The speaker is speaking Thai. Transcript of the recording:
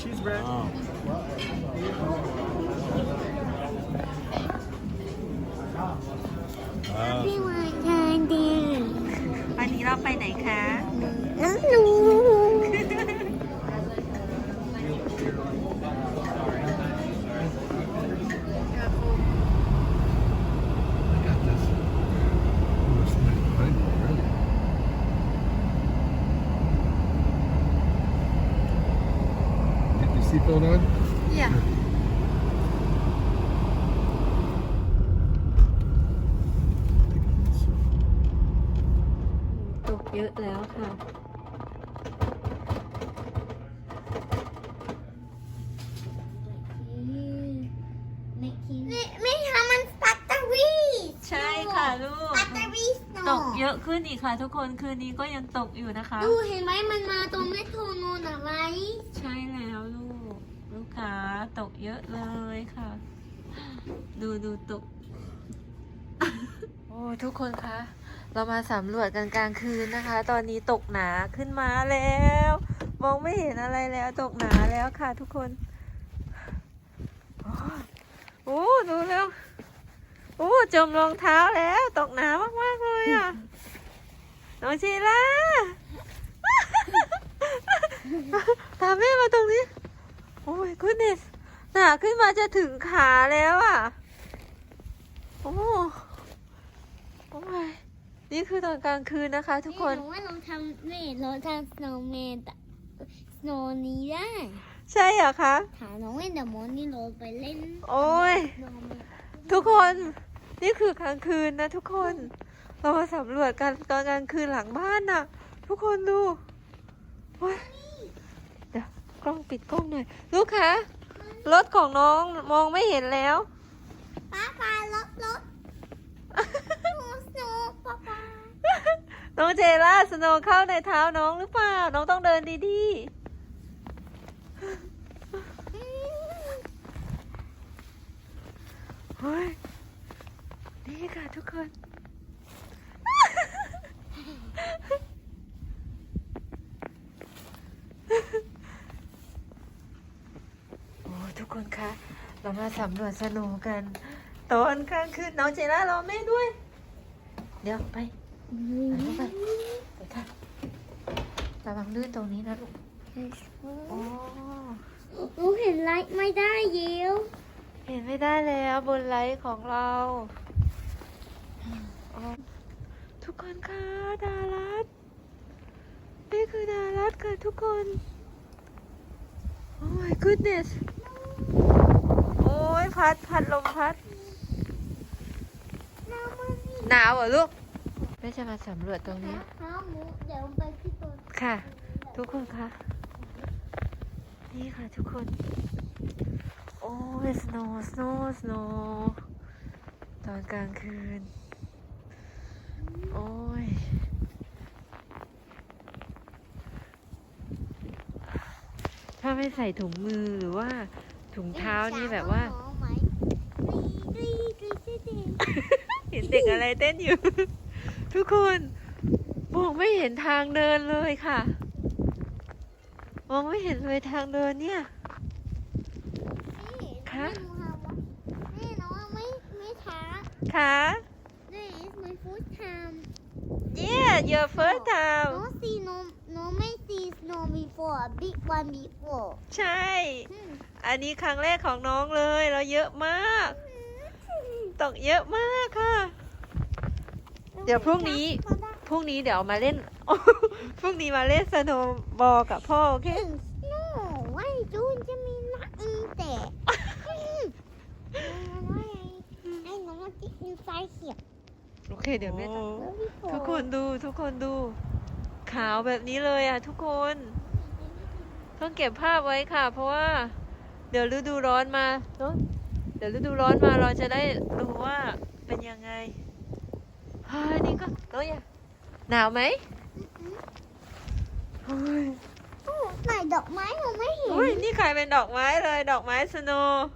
cheese bread. อ๋อว้าวพี่วานทานดีวันนี้เราไปไหนคะ น้องหนู I got this. Ooh, it's nice rainbow, really. Get your seatbelt on? อย่าตกเยอะแล้วค่ะไม่ไม่ทำมันปัตเตอรี่ใช่ค่ะลูก ปัตเตอรี่สโนตกเยอะขึ้นอีกค่ะ ทุกคนคืนนี้ก็ยังตกอยู่นะคะ ดูเห็นไหมมันมาตรงเม็ดโทโนนอะไรใช่แล้วลูก ลูกค้าตกเยอะเลยค่ะ ดูดูตก โอ้ทุกคนคะ เรามาสำรวจกันกลางคืนนะคะ ตอนนี้ตกหนาขึ้นมาแล้ว มองไม่เห็นอะไรแล้วตกหนาแล้วค่ะ ทุกคน โอ้ดูแล้วโอ้จมรองเท้าแล้ว ตกหนามากๆเลยอะ น้องชีล่าตามแม่มาตรงนี้ โอ้ยคุณเนสหนาขึ้นมาจะถึงขาแล้วอะ โอ้โอ้ยนี่คือตอนกลางคืนนะคะ ทุกคนหนูว่าเราทำนี่เราทำสโนว์แมนสโนว์นี้ได้ ใช่เหรอคะถามน้องเว้นเดี๋ยวมอนนี่เราไปเล่น โอ้ยสโนว์แมนทุกคนนี่คือกลางคืนนะทุกคน เรามาสำรวจกันตอนกลางคืนหลังบ้านน่ะ ทุกคนดูโอ้ยเดี๋ยว กล้องปิดกล้องหน่อย ลูกคะรถของน้องมองไม่เห็นแล้ว ป้าปารถรถหนูสโนว์ป้าปาน้องเจล่าสโนว์เข้าในเท้าน้องหรือเปล่า น้องต้องเดินดีๆเฮ้ยนี่ค่ะทุกคน โอ้ทุกคนคะ เรา มาสำรวจสโนว์กัน ตอนกลางคืนน้องเจล่ารอแม่ด้วย เดี๋ยวไปไปไปค่ะระวังลื่นตรงนี้นะลูกโอ้หนูเห็นไลท์ไม่ได้ยิวเห็นไม่ได้แล้วบนไลท์ของเราอ๋อทุกคนค่ะดารัสนี่คือดารัสค่ะทุกคนโอ้ my goodness โอ้ย พัด พัดลมพัดน้ำมันนี่หนาวเหรอลูกแม่จะมาสำรวจตรงนี้น้ำหมูเดี๋ยวไปที่ตัวค่ะ ทุกคนคะ นี่ค่ะทุกคน โอ้ยสโนว์สโนว์สโนว์ตอนกลางคืน โอ้ย ถ้าไม่ใส่ถุงมือหรือว่าถุงเท้านี่แบบว่า ห เห็นเด็กอะไรเต้นอยู่ ทุกคนมองไม่เห็นทางเดินเลยค่ะ มองไม่เห็นเลยทางเดินเนี่ยคะนี่น้องไม่ไม่ช้าค่ะ This is my first time yeah your first น้ time อง see no น้องไม่ see snow before big one before ใช่อืมอันนี้ครั้งแรกของน้องเลย เราเยอะมาก ตกเยอะมากค่ะ เดี๋ยวพรุ่งนี้ พรุ่งนี้เดี๋ยวมาเล่น พรุ่งนี้มาเล่นสโนว์บอลกับพ่อโอเคโน่ไว้จูนจะมีนักอืมแต่ไอ้น้องที่อินไซด์เขียบโอเค เดี๋ยวแม่จะแล้วพี่โฟทุกคนดูทุกคนดู ขาวแบบนี้เลยอะทุกคน ต้องเก็บภาพไว้ค่ะ เพราะว่า เดี๋ยวฤดูร้อนมาเนอะเดี๋ยวฤดูร้อนมาเราจะได้รู้ว่าเป็นยังไงเฮ้ยนี่ก็เอ้ยหนาวไหมเฮ้ยโอ้ไหนดอกไม้หนูไม่เห็นอุ้ยนี่กลายเป็นดอกไม้เลย ดอกไม้สโนว์